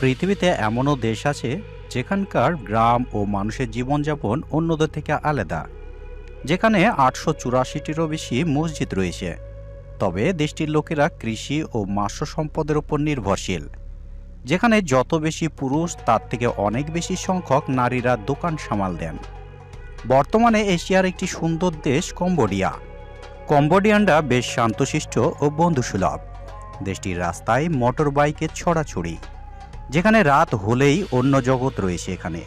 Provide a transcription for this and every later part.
পৃথিবীতে এমনও দেশ আছে যেখানকার গ্রাম ও মানুষের জীবনযাপন অন্যদের থেকে আলাদা, যেখানে আটশো চুরাশিটিরও বেশি মসজিদ রয়েছে। তবে দেশটির লোকেরা কৃষি ও মাস্য সম্পদের উপর নির্ভরশীল, যেখানে যত বেশি পুরুষ, তার থেকে অনেক বেশি সংখ্যক নারীরা দোকান সামাল দেন। বর্তমানে এশিয়ার একটি সুন্দর দেশ কম্বোডিয়া। কম্বোডিয়ানরা বেশ শান্তশিষ্ট ও বন্ধুসুলভ। দেশটির রাস্তায় মোটর বাইকের ছড়াছড়ি। যেখানে রাত হলেই অন্য জগৎ রয়েছে এখানে।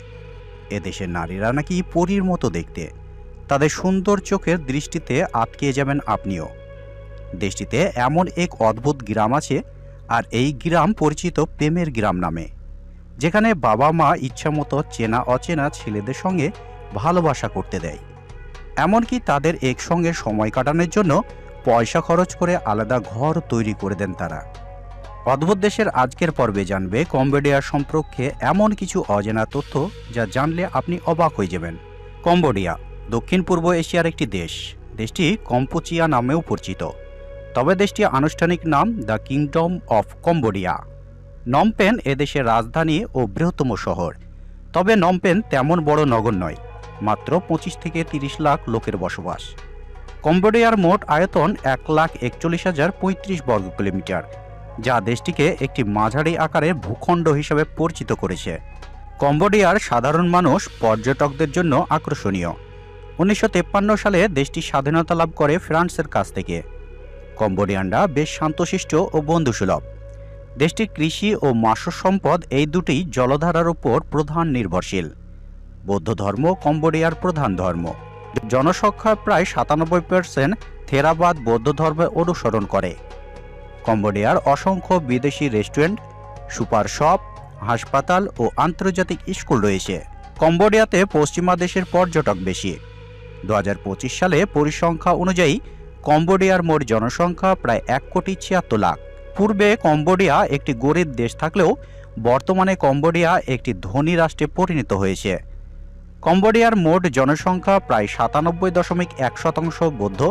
এদেশের নারীরা নাকি পরীর মতো দেখতে। তাদের সুন্দর চোখের দৃষ্টিতে আটকে যাবেন আপনিও। দেশটিতে এমন এক অদ্ভুত গ্রাম আছে, আর এই গ্রাম পরিচিত প্রেমের গ্রাম নামে। যেখানে বাবা মা ইচ্ছামতো চেনা অচেনা ছেলেদের সঙ্গে ভালোবাসা করতে দেয়। এমনকি তাদের একসঙ্গে সময় কাটানোর জন্য পয়সা খরচ করে আলাদা ঘর তৈরি করে দেন তারা। অদ্ভুত দেশের আজকের পর্বে জানবে কম্বোডিয়া সম্পর্কে এমন কিছু অজানা তথ্য যা জানলে আপনি অবাক হয়ে যাবেন। কম্বোডিয়া, দক্ষিণ পূর্ব এশিয়ার একটি দেশ। দেশটি কম্পোচিয়া নামেও পরিচিত। তবে দেশটির আনুষ্ঠানিক নাম the kingdom of Cambodia. Phnom Penh এদেশের রাজধানী ও বৃহত্তম শহর। তবে নমপেন তেমন বড় নগর নয়, মাত্র পঁচিশ থেকে তিরিশ লাখ লোকের বসবাস। কম্বোডিয়ার মোট আয়তন এক লাখ একচল্লিশ হাজার পঁয়ত্রিশ বর্গ কিলোমিটার যা দেশটিকে একটি মাঝারি আকারের ভূখণ্ড হিসেবে পরিচিত করেছে। কম্বোডিয়ার সাধারণ মানুষ পর্যটকদের জন্য আকর্ষণীয়। উনিশশো সালে দেশটি স্বাধীনতা লাভ করে ফ্রান্সের কাছ থেকে। কম্বোডিয়ানরা বেশ শান্তশিষ্ট ও বন্ধুসুলভ। দেশটির কৃষি ও মাস্য সম্পদ এই দুটি জলধারার উপর প্রধান নির্ভরশীল। বৌদ্ধ ধর্ম কম্বোডিয়ার প্রধান ধর্ম। জনসংখ্যার প্রায় সাতানব্বই পার্সেন্ট থেরাবাদ বৌদ্ধ ধর্মে অনুসরণ করে। কম্বোডিয়ার অসংখ্য বিদেশি রেস্টুরেন্ট, সুপার শপ, হাসপাতাল ও আন্তর্জাতিক স্কুল রয়েছে। কম্বোডিয়াতে পশ্চিমা দেশের পর্যটক বেশি। দু হাজার পঁচিশ সালে পরিসংখ্যা অনুযায়ী কম্বোডিয়ার মোট জনসংখ্যা প্রায় এক কোটি ছিয়াত্তর লাখ। পূর্বে কম্বোডিয়া একটি গরিব দেশ থাকলেও বর্তমানে কম্বোডিয়া একটি ধনী রাষ্ট্রে পরিণত হয়েছে। কম্বোডিয়ার মোট জনসংখ্যা প্রায় সাতানব্বই দশমিক এক শতাংশ বৌদ্ধ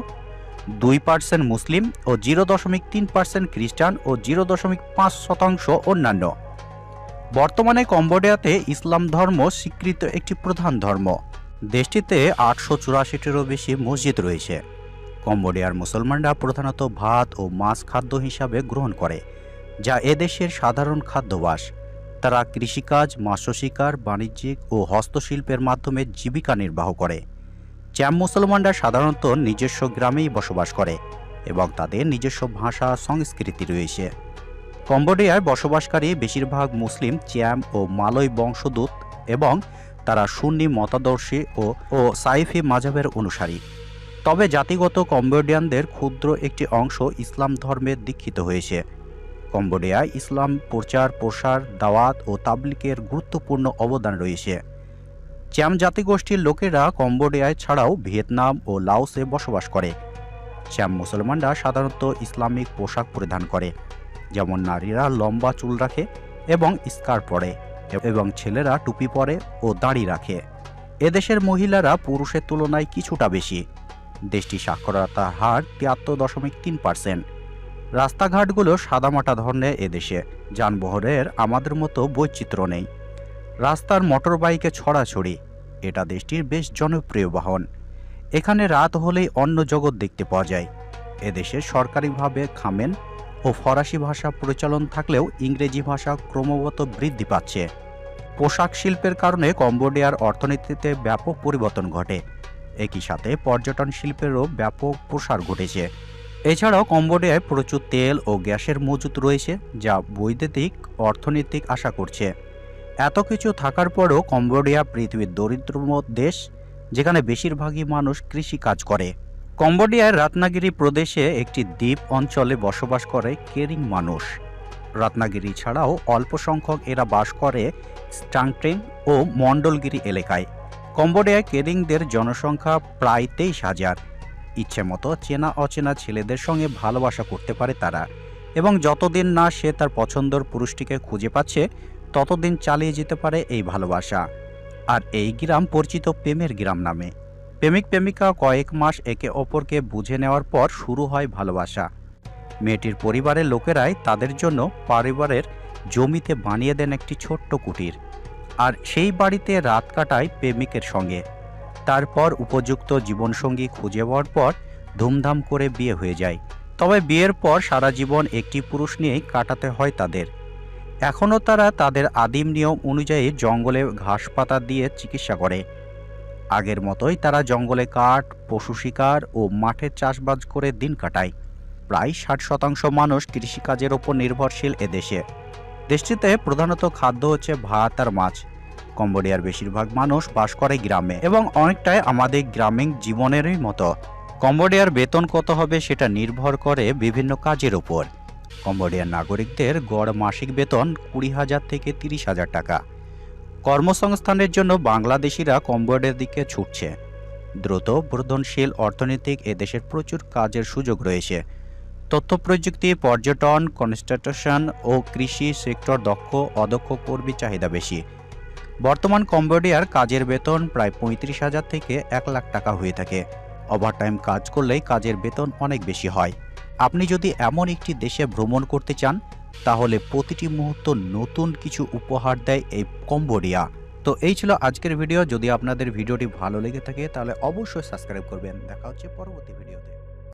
দুই পার্সেন্ট মুসলিম ও জিরো দশমিক তিন পার্সেন্ট খ্রিস্টান ও জিরো দশমিক পাঁচ শতাংশ অন্যান্য। বর্তমানে কম্বোডিয়াতে ইসলাম ধর্ম স্বীকৃত একটি প্রধান ধর্ম। দেশটিতে আটশো চুরাশিটিরও বেশি মসজিদ রয়েছে। কম্বোডিয়ার মুসলমানরা প্রধানত ভাত ও মাছ খাদ্য হিসাবে গ্রহণ করে, যা এদেশের সাধারণ খাদ্যবাস। তারা কৃষিকাজ মৎস্য শিকার বাণিজ্যিক ও হস্তশিল্পের মাধ্যমে জীবিকা নির্বাহ করে। চ্যাম মুসলমানরা সাধারণত নিজস্ব গ্রামেই বসবাস করে এবং তাদের নিজস্ব ভাষা, সংস্কৃতি রয়েছে। কম্বোডিয়ায় বসবাসকারী বেশিরভাগ মুসলিম চ্যাম ও মালয় বংশদূত এবং তারা সুন্নি মতাদর্শী ও ও সাইফি মাঝাবের অনুসারী। তবে জাতিগত কম্বোডিয়ানদের ক্ষুদ্র একটি অংশ ইসলাম ধর্মে দীক্ষিত হয়েছে। কম্বোডিয়ায় ইসলাম প্রচার প্রসার দাওয়াত ও তাবলিকের গুরুত্বপূর্ণ অবদান রয়েছে। চ্যাম জাতিগোষ্ঠীর লোকেরা কম্বোডিয়ায় ছাড়াও ভিয়েতনাম ও লাওসে বসবাস করে। চ্যাম মুসলমানরা সাধারণত ইসলামিক পোশাক পরিধান করে, যেমন নারীরা লম্বা চুল রাখে এবং স্কার্ট পরে এবং ছেলেরা টুপি পরে ও দাড়ি রাখে। এদেশের মহিলারা পুরুষের তুলনায় কিছুটা বেশি। দেশটি সাক্ষরতার হার তিয়াত্তর দশমিক তিন পার্সেন্ট। রাস্তাঘাটগুলো সাদামাটা ধরনের এদেশে যানবাহনের আমাদের মতো বৈচিত্র্য নেই। রাস্তার মোটর বাইকে ছড়াছড়ি। এটা দেশটির বেশ জনপ্রিয় বাহন। এখানে রাত হলেই অন্য জগৎ দেখতে পাওয়া যায়। এদেশে সরকারিভাবে খামেন ও ফরাসি ভাষা প্রচলন থাকলেও ইংরেজি ভাষা ক্রমাগত বৃদ্ধি পাচ্ছে। পোশাক শিল্পের কারণে কম্বোডিয়ার অর্থনীতিতে ব্যাপক পরিবর্তন ঘটে। একই সাথে পর্যটন শিল্পেরও ব্যাপক প্রসার ঘটেছে। এছাড়াও কম্বোডিয়ায় প্রচুর তেল ও গ্যাসের মজুত রয়েছে, যা বৈদ্যুতিক, অর্থনৈতিক আশা করছে। এত কিছু থাকার পরেও কম্বোডিয়া পৃথিবীর দরিদ্রতম দেশ, যেখানে বেশিরভাগই মানুষ কৃষি কাজ করে। কম্বোডিয়ার রত্নাগিরি প্রদেশে একটি দ্বীপ অঞ্চলে বসবাস করে কেরিং মানুষ। রত্নাগিরি ছাড়াও অল্প সংখ্যক এরা বাস করে স্টাংট্রেং ও মণ্ডলগিরি এলাকায়। কম্বোডিয়ায় কেরিংদের জনসংখ্যা প্রায় তেইশ হাজার। ইচ্ছে মতো চেনা অচেনা ছেলেদের সঙ্গে ভালোবাসা করতে পারে তারা। এবং যতদিন না সে তার পছন্দর পুরুষটিকে খুঁজে পাচ্ছে ততদিন চালিয়ে যেতে পারে এই ভালোবাসা। আর এই গ্রাম পরিচিত প্রেমের গ্রাম নামে। প্রেমিক প্রেমিকা কয়েক মাস একে অপরকে বুঝে নেওয়ার পর শুরু হয় ভালোবাসা। মেয়েটির পরিবারের লোকেরাই তাদের জন্য পরিবারের জমিতে বানিয়ে দেন একটি ছোট্ট কুটির। আর সেই বাড়িতে রাত কাটায় প্রেমিকের সঙ্গে। তারপর উপযুক্ত জীবনসঙ্গী খুঁজে পাওয়ার পর ধুমধাম করে বিয়ে হয়ে যায়। তবে বিয়ের পর সারা জীবন একটি পুরুষ নিয়েই কাটাতে হয় তাদের। এখনও তারা তাদের আদিম নিয়ম অনুযায়ী জঙ্গলে ঘাস পাতা দিয়ে চিকিৎসা করে। আগের মতোই তারা জঙ্গলে কাঠ, পশু শিকার ও মাঠের চাষবাস করে দিন কাটায়। প্রায় ষাট শতাংশ মানুষ কৃষিকাজের ওপর নির্ভরশীল এদেশে দেশটিতে প্রধানত খাদ্য হচ্ছে ভাত আর মাছ। কম্বোডিয়ার বেশিরভাগ মানুষ বাস করে গ্রামে এবং অনেকটাই আমাদের গ্রামীণ জীবনেরই মতো। কম্বোডিয়ার বেতন কত হবে সেটা নির্ভর করে বিভিন্ন কাজের উপর কম্বোডিয়ার নাগরিকদের গড় মাসিক বেতন কুড়ি হাজার থেকে তিরিশ হাজার টাকা। কর্মসংস্থানের জন্য বাংলাদেশিরা কম্বোডিয়ার দিকে ছুটছে। দ্রুত বর্ধনশীল অর্থনৈতিক এদেশের প্রচুর কাজের সুযোগ রয়েছে। তথ্য প্রযুক্তি, পর্যটন, কনস্ট্রাকশন ও কৃষি সেক্টর দক্ষ, অদক্ষ কর্মী চাহিদা বেশি। বর্তমান কম্বোডিয়ার কাজের বেতন প্রায় পঁয়ত্রিশ হাজার থেকে এক লাখ টাকা হয়ে থাকে। ওভারটাইম কাজ করলেই কাজের বেতন অনেক বেশি হয়। আপনি যদি এমন একটি দেশে ভ্রমণ করতে চান, তাহলে প্রতিটি মুহূর্ত নতুন কিছু উপহার দেয় এই কম্বোডিয়া। তো এই ছিল আজকের ভিডিও। যদি আপনাদের ভিডিওটি ভালো লেগে থাকে, তাহলে অবশ্যই সাবস্ক্রাইব করবেন। দেখা হচ্ছে পরবর্তী ভিডিওতে।